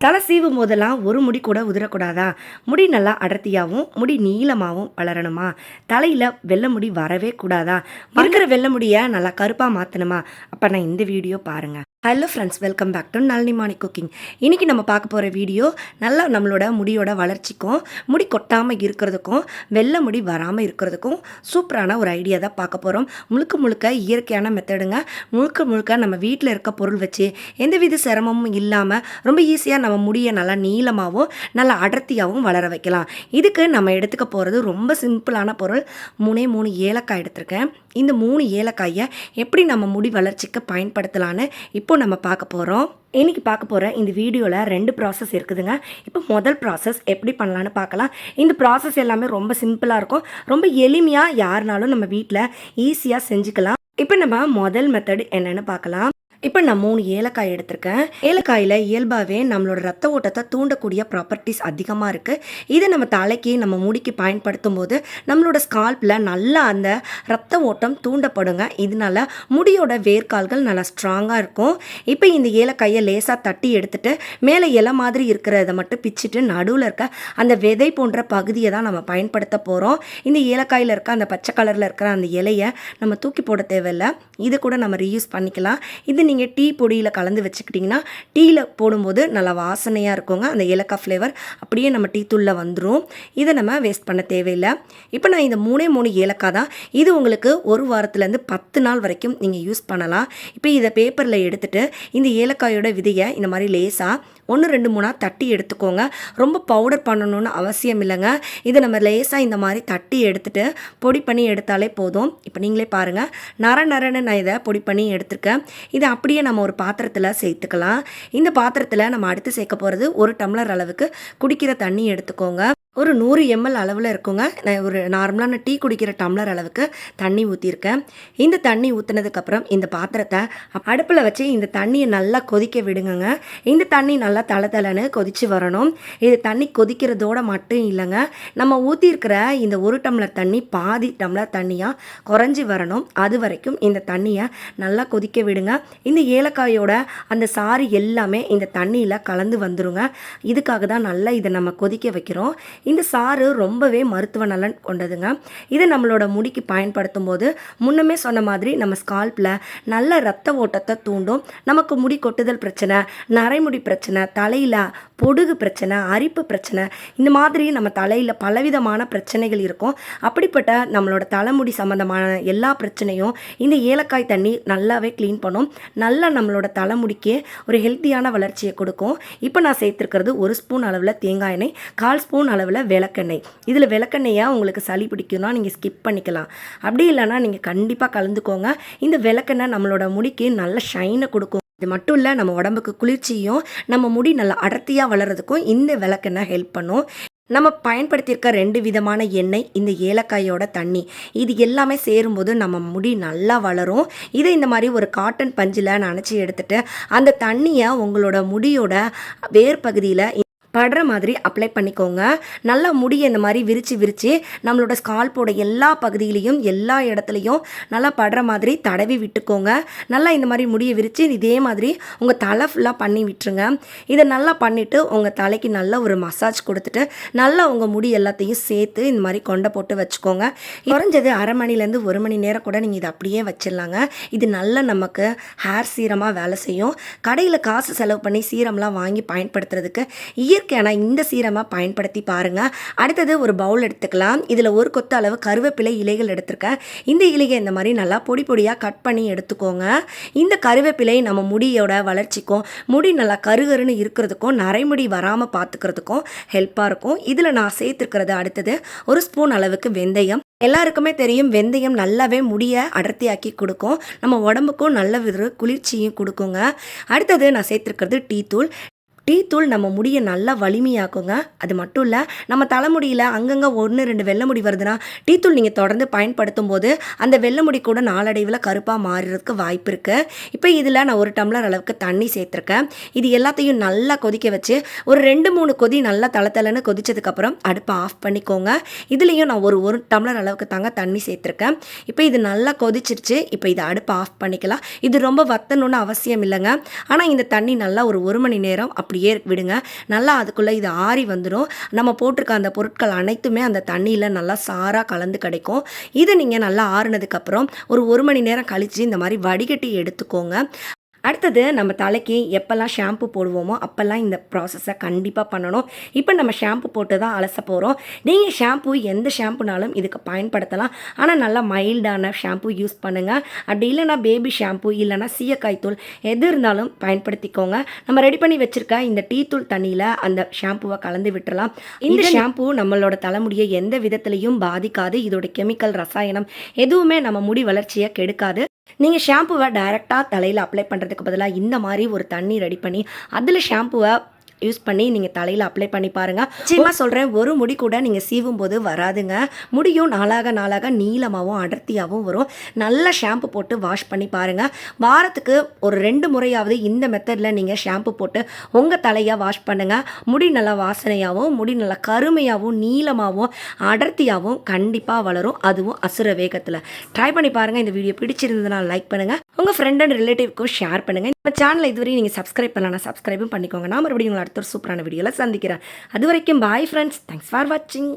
தலை சீவும் போதெல்லாம் ஒரு முடி கூட உதிரக்கூடாதா? முடி நல்லா அடர்த்தியாகவும் முடி நீளமாகவும் வளரணுமா? தலையில் வெள்ளை முடி வரவே கூடாதா? இருக்கிற வெள்ளை முடியை நல்லா கருப்பாக மாற்றணுமா அப்போ நான் இந்த வீடியோ பாருங்கள் hello friends welcome back to Nalini Mani cooking இன்றைக்கி நம்ம பார்க்க போகிற வீடியோ நல்லா நம்மளோட முடியோட வளர்ச்சிக்கும் முடி கொட்டாமல் இருக்கிறதுக்கும் வெள்ளை முடி வராமல் இருக்கிறதுக்கும் சூப்பரான ஒரு ஐடியா தான் பார்க்க போகிறோம் முழுக்க முழுக்க இயற்கையான மெத்தடுங்க முழுக்க முழுக்க நம்ம வீட்டில் இருக்க பொருள் வச்சு எந்தவித சிரமமும் இல்லாமல் ரொம்ப ஈஸியாக நம்ம முடியை நல்லா நீளமாகவும் நல்லா அடர்த்தியாகவும் வளர வைக்கலாம். இதுக்கு நம்ம எடுத்துக்க போகிறது ரொம்ப சிம்பிளான பொருள். மூணே மூணு ஏலக்காய் எடுத்திருக்கேன். இந்த மூணு ஏலக்காயை எப்படி நம்ம முடி வளர்ச்சிக்கு பயன்படுத்தலான்னு இப்போ நம்ம பார்க்க போகிறோம் இன்றைக்கி பார்க்க போகிற இந்த வீடியோவில் ரெண்டு ப்ராசஸ் இருக்குதுங்க. இப்போ முதல் ப்ராசஸ் எப்படி பண்ணலான்னு பார்க்கலாம். இந்த ப்ராசஸ் எல்லாமே ரொம்ப சிம்பிளாக இருக்கும். ரொம்ப எளிமையாக யாருனாலும் நம்ம வீட்டில் ஈஸியாக செஞ்சுக்கலாம். இப்போ நம்ம முதல் மெத்தட் என்னென்னு பார்க்கலாம். இப்போ நான் மூணு ஏலக்காய் எடுத்திருக்கேன். ஏலக்காயில் இயல்பாகவே நம்மளோட ரத்த ஓட்டத்தை தூண்டக்கூடிய ப்ராப்பர்ட்டிஸ் அதிகமாக இருக்குது இதை நம்ம தலைக்கு நம்ம முடிக்கு பயன்படுத்தும் போது நம்மளோட ஸ்கால்பில் நல்லா அந்த ரத்த ஓட்டம் தூண்டப்படுங்க. இதனால முடியோட வேர்க்கால்கள் நல்லா ஸ்ட்ராங்காக இருக்கும். இப்போ இந்த ஏலக்காயை லேசாக தட்டி எடுத்துட்டு மேலே இலை மாதிரி இருக்கிறத மட்டும் பிச்சுட்டு நடுவில் இருக்க அந்த விதை போன்ற பகுதியை தான் நம்ம பயன்படுத்த போகிறோம் இந்த ஏலக்காயில் இருக்க அந்த பச்சை கலரில் இருக்கிற அந்த இலையை நம்ம தூக்கி போட தேவையில்லை. இது கூட நம்ம ரீயூஸ் பண்ணிக்கலாம். இது நீங்கள் டீ பொடியில் கலந்து வச்சுக்கிட்டிங்கன்னா டீயில் போடும்போது நல்லா வாசனையாக இருக்குங்க. அந்த ஏலக்காய் ஃப்ளேவர் அப்படியே நம்ம டீ தூளில் வந்துடும் இதை நம்ம வேஸ்ட் பண்ண தேவையில்லை. இப்போ நான் இந்த மூணே மூணு ஏலக்காய் தான் இது உங்களுக்கு ஒரு வாரத்துலேருந்து பத்து நாள் வரைக்கும் நீங்கள் யூஸ் பண்ணலாம். இப்போ இதை பேப்பரில் எடுத்துகிட்டு இந்த ஏலக்காயோட விதையை இந்த மாதிரி லேசாக ஒன்று ரெண்டு மூணாக தட்டி எடுத்துக்கோங்க. ரொம்ப பவுடர் பண்ணணும்னு அவசியம் இல்லைங்க. இதை நம்ம லேசாக இந்த மாதிரி தட்டி எடுத்துகிட்டு பொடி பண்ணி எடுத்தாலே போதும். இப்போ நீங்களே பாருங்கள் நர நரன்னு நான் இதை பொடி பண்ணி எடுத்துருக்கேன். இதை அப்படியே நம்ம ஒரு பாத்திரத்தில் சேர்த்துக்கலாம். இந்த பாத்திரத்தில் நம்ம அடுத்து சேர்க்க போகிறது ஒரு டம்ளர் அளவுக்கு குடிக்கிற தண்ணி எடுத்துக்கோங்க. ஒரு நூறு எம்எல் அளவில் இருக்குங்க. நான் ஒரு நார்மலான டீ குடிக்கிற டம்ளர் அளவுக்கு தண்ணி ஊற்றிருக்கேன் இந்த தண்ணி ஊற்றினதுக்கப்புறம் இந்த பாத்திரத்தை அடுப்பில் வச்சு இந்த தண்ணியை நல்லா கொதிக்க விடுங்கங்க. இந்த தண்ணி நல்லா தலை தலைன்னு கொதித்து வரணும். இது தண்ணி கொதிக்கிறதோட மட்டும் இல்லைங்க. நம்ம ஊற்றிருக்கிற இந்த ஒரு டம்ளர் தண்ணி பாதி டம்ளர் தண்ணியாக குறைஞ்சி வரணும். அது வரைக்கும் இந்த தண்ணியை நல்லா கொதிக்க விடுங்க. இந்த ஏலக்காயோட அந்த சாறு எல்லாமே இந்த தண்ணியில் கலந்து வந்துருங்க. இதுக்காக தான் நல்லா இதை நம்ம கொதிக்க வைக்கிறோம். இந்த சாறு ரொம்பவே மருத்துவ நலன் கொண்டதுங்க. இதை நம்மளோட முடிக்கு பயன்படுத்தும் போது முன்னமே சொன்ன மாதிரி நம்ம ஸ்கால்பில் நல்ல ரத்த ஓட்டத்தை தூண்டும். நமக்கு முடி கொட்டுதல் பிரச்சனை நரைமுடி பிரச்சனை தலையில் பொடுகு பிரச்சனை அரிப்பு பிரச்சனை இந்த மாதிரி நம்ம தலையில் பலவிதமான பிரச்சனைகள் இருக்கும். அப்படிப்பட்ட நம்மளோட தலைமுடி சம்மந்தமான எல்லா பிரச்சனையும் இந்த ஏலக்காய் தண்ணி நல்லாவே க்ளீன் பண்ணும். நல்லா நம்மளோட தலைமுடிக்கு ஒரு ஹெல்த்தியான வளர்ச்சியை கொடுக்கும். இப்போ நான் சேர்த்துருக்கிறது ஒரு ஸ்பூன் அளவில் தேங்காய் எண்ணெய் கால் ஸ்பூன் அளவில் விளக்கெண்ணெய். இதில் விளக்கெண்ணெயாக உங்களுக்கு சளி பிடிக்கும்னா நீங்கள் ஸ்கிப் பண்ணிக்கலாம். அப்படி இல்லைன்னா நீங்கள் கண்டிப்பாக கலந்துக்கோங்க. இந்த விளக்கெண்ணெய் நம்மளோட முடிக்கு நல்ல ஷைனை கொடுக்கும். இது மட்டும் இல்லை நம்ம உடம்புக்கு குளிர்ச்சியும் நம்ம முடி நல்லா அடர்த்தியாக வளர்கிறதுக்கும் இந்த விளக்கெண்ணெய் ஹெல்ப் பண்ணும். நம்ம பயன்படுத்தியிருக்க ரெண்டு விதமான எண்ணெய் இந்த ஏலக்காயோட தண்ணி. இது எல்லாமே சேரும்போது நம்ம முடி நல்லா வளரும். இதை இந்த மாதிரி ஒரு காட்டன் பஞ்சில் நினச்சி எடுத்துட்டு அந்த தண்ணியை உங்களோட முடியோட வேர் பகுதியில் படுற மாதிரி அப்ளை பண்ணிக்கோங்க. நல்லா முடியை இந்த மாதிரி விரித்து விரித்து நம்மளோட ஸ்கால்போட எல்லா பகுதியிலையும் எல்லா இடத்துலையும் நல்லா படுற மாதிரி தடவி விட்டுக்கோங்க. நல்லா இந்த மாதிரி முடியை விரித்து இதே மாதிரி உங்கள் தலை ஃபுல்லாக பண்ணி விட்டுருங்க. இதை நல்லா பண்ணிவிட்டு உங்கள் தலைக்கு நல்ல ஒரு மசாஜ் கொடுத்துட்டு நல்லா உங்கள் முடி எல்லாத்தையும் சேர்த்து இந்த மாதிரி கொண்டை போட்டு வச்சுக்கோங்க. குறைஞ்சது அரை மணிலேருந்து ஒரு மணி நேரம் கூட நீங்கள் இதை அப்படியே வச்சிடலாங்க. இது நல்லா நமக்கு ஹேர் சீரமாக வேலை செய்யும். கடையில் காசு செலவு பண்ணி சீரம்லாம் வாங்கி பயன்படுத்துறதுக்கு இயற்கையான இந்த சீரமாக பயன்படுத்தி பாருங்கள் அடுத்தது ஒரு பவுல் எடுத்துக்கலாம். இதில் ஒரு கொத்து அளவு கருவேப்பிலை இலைகள் எடுத்திருக்கேன். இந்த இலையை இந்த மாதிரி நல்லா பொடி பொடியாக கட் பண்ணி எடுத்துக்கோங்க. இந்த கருவேப்பிலை நம்ம முடியோட வளர்ச்சிக்கும் முடி நல்லா கருகருன்னு இருக்கிறதுக்கும் நரைமுடி வராமல் பார்த்துக்கிறதுக்கும் ஹெல்ப்பாக இருக்கும். இதில் நான் சேர்த்துருக்கிறது அடுத்தது ஒரு ஸ்பூன் அளவுக்கு வெந்தயம். எல்லாருக்குமே தெரியும் வெந்தயம் நல்லாவே முடியை அடர்த்தியாக்கி கொடுக்கும். நம்ம உடம்புக்கும் நல்ல வித குளிர்ச்சியும் கொடுக்குங்க. அடுத்தது நான் சேர்த்துருக்கிறது டீ தூள். டீ தூள் நம்ம முடியை நல்லா வலிமையாக்குங்க. அது மட்டும் இல்லை நம்ம தலைமுடியில் அங்கங்கே ஒன்று ரெண்டு வெள்ளை முடி வருதுன்னா டீ தூள் நீங்கள் தொடர்ந்து பயன்படுத்தும் போது அந்த வெள்ளை முடி கூட நாளடைவில் கருப்பாக மாறுறதுக்கு வாய்ப்பு இருக்குது இப்போ இதில் நான் ஒரு டம்ளர் அளவுக்கு தண்ணி சேர்த்துருக்கேன். இது எல்லாத்தையும் நல்லா கொதிக்க வச்சு ஒரு ரெண்டு மூணு கொதி நல்லா தள கொதிச்சதுக்கப்புறம் அடுப்பை ஆஃப் பண்ணிக்கோங்க. இதுலேயும் நான் ஒரு ஒரு டம்ளர் அளவுக்கு தாங்க தண்ணி சேர்த்துருக்கேன். இப்போ இது நல்லா கொதிச்சிருச்சு இப்போ இதை அடுப்பை ஆஃப் பண்ணிக்கலாம். இது ரொம்ப வத்தணும்னு அவசியம் இல்லைங்க. ஆனால் இந்த தண்ணி நல்லா ஒரு ஒரு மணி நேரம் அப்படி அப்படியே விடுங்க. நல்லா அதுக்குள்ளே இது ஆறி வந்துடும் நம்ம போட்டிருக்க அந்த பொருட்கள் அனைத்துமே அந்த தண்ணியில் நல்லா சாராக கலந்து கிடைக்கும். இது நீங்கள் நல்லா ஆறுனதுக்கப்புறம் ஒரு ஒரு மணி நேரம் கழித்து இந்த மாதிரி வடிகட்டி எடுத்துக்கோங்க. அடுத்தது நம்ம தலைக்கு எப்போல்லாம் ஷாம்பு போடுவோமோ அப்போல்லாம் இந்த ப்ராசஸை கண்டிப்பாக பண்ணணும். இப்போ நம்ம ஷாம்பு போட்டு தான் அலச போகிறோம் நீங்கள் ஷாம்பு எந்த ஷாம்புனாலும் இதுக்கு பயன்படுத்தலாம். ஆனால் நல்லா மைல்டான ஷாம்பு யூஸ் பண்ணுங்கள் அப்படி இல்லைன்னா பேபி ஷாம்பு இல்லைன்னா சீயக்காய் தூள் எது இருந்தாலும் பயன்படுத்திக்கோங்க. நம்ம ரெடி பண்ணி வச்சுருக்க இந்த டீ தூள் தண்ணியில் அந்த ஷாம்புவை கலந்து விட்டுறலாம். இந்த ஷாம்பு நம்மளோட தலைமுடியை எந்த விதத்துலையும் பாதிக்காது. இதோட கெமிக்கல் ரசாயனம் எதுவுமே நம்ம முடி வளர்ச்சியை கெடுக்காது. நீங்கள் ஷாம்புவை டைரெக்டாக தலையில் அப்ளை பண்ணுறதுக்கு பதிலாக இந்த மாதிரி ஒரு தண்ணி ரெடி பண்ணி அதில் ஷாம்புவை யூஸ் பண்ணி நீங்கள் தலையில் அப்ளை பண்ணி பாருங்கள் நிச்சயமாக சொல்கிறேன் ஒரு முடி கூட நீங்கள் சீவும் போது வராதுங்க. முடியும் நாளாக நாளாக நீளமாகவும் அடர்த்தியாகவும் வரும். நல்ல ஷாம்பு போட்டு வாஷ் பண்ணி பாருங்கள் வாரத்துக்கு ஒரு ரெண்டு முறையாவது இந்த மெத்தடில் நீங்கள் ஷாம்பு போட்டு உங்கள் தலையை வாஷ் பண்ணுங்கள் முடி நல்லா வாசனையாகவும் முடி நல்லா கருமையாகவும் நீளமாகவும் அடர்த்தியாகவும் கண்டிப்பாக வளரும். அதுவும் அசுர வேகத்தில். ட்ரை பண்ணி பாருங்கள் இந்த வீடியோ பிடிச்சிருந்ததுனா லைக் பண்ணுங்கள் உங்கள் ஃப்ரெண்ட் அண்ட் ரிலேட்டிவ்க்கும் ஷேர் பண்ணுங்கள் நம்ம சேனலை இதுவரை நீங்கள் சப்ஸ்கிரைப் பண்ணலாம் சப்ஸ்கிரைபும் பண்ணிக்கோங்க. நான் மறுபடியும் உங்களை அடுத்த ஒரு சூப்பரான வீடியோவில் சந்திக்கிறேன். அது வரைக்கும் பாய் ஃப்ரெண்ட்ஸ் தேங்க்ஸ் ஃபார் வாட்சிங்